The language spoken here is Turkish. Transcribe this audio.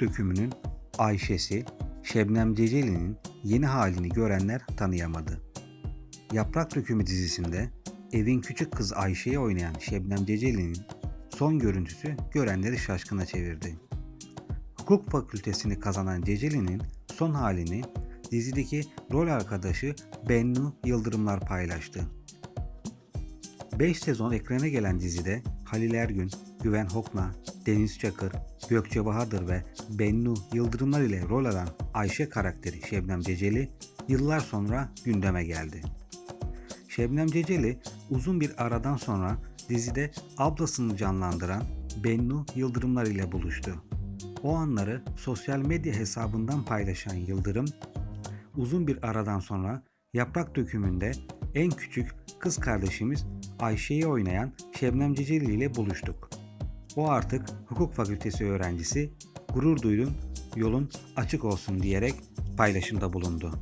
Dökümü'nün Ayşe'si Şebnem Ceceli'nin yeni halini görenler tanıyamadı. Yaprak Dökümü dizisinde evin küçük kız Ayşe'yi oynayan Şebnem Ceceli'nin son görüntüsü görenleri şaşkına çevirdi. Hukuk fakültesini kazanan Ceceli'nin son halini dizideki rol arkadaşı Bennu Yıldırımlar paylaştı. 5 sezon ekrana gelen dizide Halil Ergün, Güven Hokna, Deniz Çakır, Gökçe Bahadır ve Bennu Yıldırımlar ile rol alan Ayşe karakteri Şebnem Ceceli yıllar sonra gündeme geldi. Şebnem Ceceli uzun bir aradan sonra dizide ablasını canlandıran Bennu Yıldırımlar ile buluştu. O anları sosyal medya hesabından paylaşan Yıldırım, uzun bir aradan sonra Yaprak Dökümü'nde en küçük kız kardeşimiz Ayşe'yi oynayan Şebnem Ceceli ile buluştuk. O artık hukuk fakültesi öğrencisi, gurur duydum, yolun açık olsun diyerek paylaşımda bulundu.